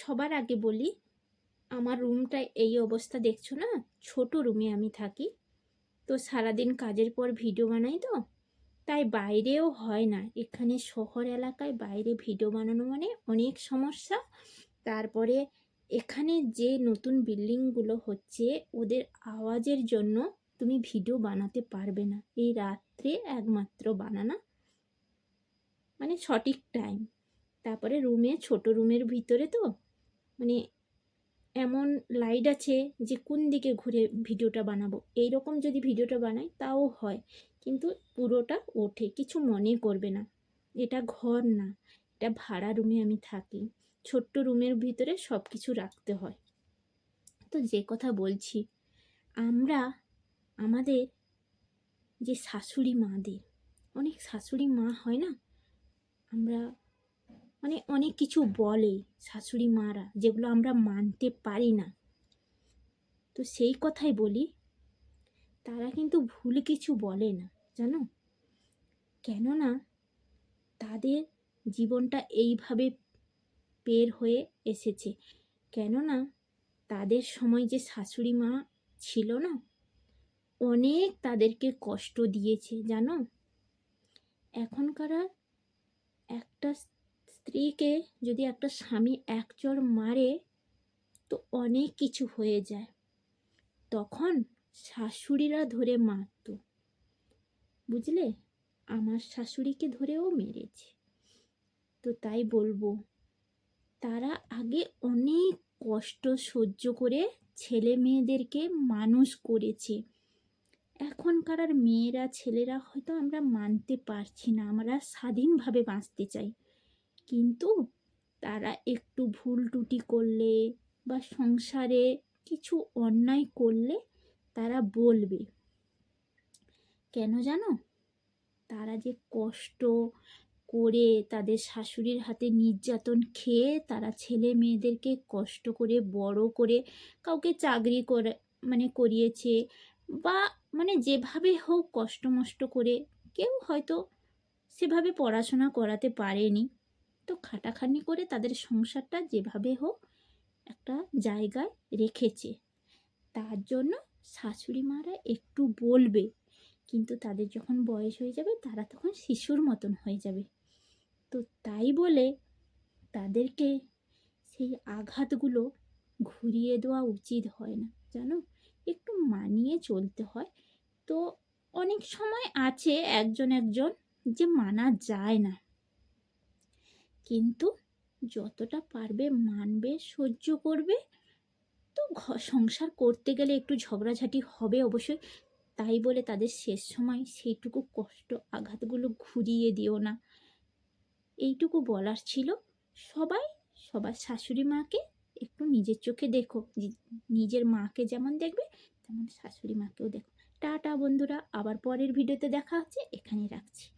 সবার আগে বলি, আমার রুমটা এই অবস্থা দেখছ না? ছোট রুমে আমি থাকি। তো সারাদিন কাজের পর ভিডিও বানাই তো, তাই বাইরেও হয় না। এখানে শহর এলাকায় বাইরে ভিডিও বানানো মানে অনেক সমস্যা। তারপরে এখানে যে নতুন বিল্ডিংগুলো হচ্ছে, ওদের আওয়াজের জন্য তুমি ভিডিও বানাতে পারবে না। এই রাত্রে একমাত্র বানানা মানে সঠিক টাইম তারপরে রুমে, ছোট রুমের ভিতরে তো মানে এমন লাইট আছে যে কোন দিকে ঘুরে ভিডিওটা বানাবো? এই রকম যদি ভিডিওটা বানাই, তাও হয়। কিন্তু পুরোটা ওঠে, কিছু মনে করবে না। এটা ঘর না, এটা ভাড়া রুমে আমি থাকি। ছোট্ট রুমের ভিতরে সব কিছু রাখতে হয়। তো যে কথা বলছি, আমরা, আমাদের যে শাশুড়ি মাদের, অনেক শাশুড়ি মা হয় না? আমরা মানে অনেক কিছু বলে শাশুড়ি মারা, যেগুলো আমরা মানতে পারি না। তো সেই কথাই বলি, তারা কিন্তু ভুল কিছু বলে না, জানো? কেননা তাদের জীবনটা এইভাবে বের হয়ে এসেছে। কেননা তাদের সময় যে শাশুড়ি মা ছিল না, অনেক তাদেরকে কষ্ট দিয়েছে, জানো? এখনকার একটা স্ত্রীকে যদি একটা স্বামী একচর মারে, তো অনেক কিছু হয়ে যায়। তখন শাশুড়িরা ধরে মারত। বুঝলে? আমার শাশুড়িকে ধরেও মেরেছে। তো তাই বলব, তারা আগে অনেক কষ্ট সহ্য করে ছেলে মেয়েদেরকে মানুষ করেছে। এখনকার আর মেয়েরা, ছেলেরা হয়তো আমরা মানতে পারছি না, আমরা স্বাধীনভাবে বাঁচতে চাই। কিন্তু তারা একটু ভুল টুটি করলে বা সংসারে কিছু অন্যায় করলে তারা বলবে। কেন জানো? তারা যে কষ্ট করে তাদের শাশুড়ির হাতে নির্যাতন খেয়ে তারা ছেলে মেয়েদেরকে কষ্ট করে, বড় করে কাউকে চাকরি করে মানে করিয়েছে বা মানে যেভাবে হোক কষ্ট মষ্ট করে কেউ হয়তো সেভাবে পড়াশোনা করাতে পারেনি। তো খাটাখাটনি করে তাদের সংসারটা যেভাবে হোক একটা জায়গায় রেখেছে। তার জন্য শাশুড়ি মারা একটু বলবে, কিন্তু তাদের যখন বয়স হয়ে যাবে তারা তখন শিশুর মতন হয়ে যাবে। তো তাই বলে তাদেরকে সেই আঘাতগুলো ঘুরিয়ে দেওয়া উচিত হয় না। জানো? একটু মানিয়ে চলতে হয়। তো অনেক সময় আছে একজন একজন যে মানা যায় না। কিন্তু যতটা পারবে, মানবে, সহ্য করবে, তো সংসার করতে গেলে একটু ঝগড়াঝাটি হবে অবশ্যই। তাই বলে তাদের শেষ সময় সেইটুকু কষ্ট, আঘাতগুলো ঘুরিয়ে দিও না। এইটুকু বলার ছিল। সবাই, সবার শাশুড়ি মাকে একটু নিজের চোখে দেখো। নিজের মাকে যেমন দেখবে, তেমন শাশুড়ি মাকেও দেখো। টাটা বন্ধুরা, আবার পরের ভিডিওতে দেখা হচ্ছে। এখানেই রাখছি।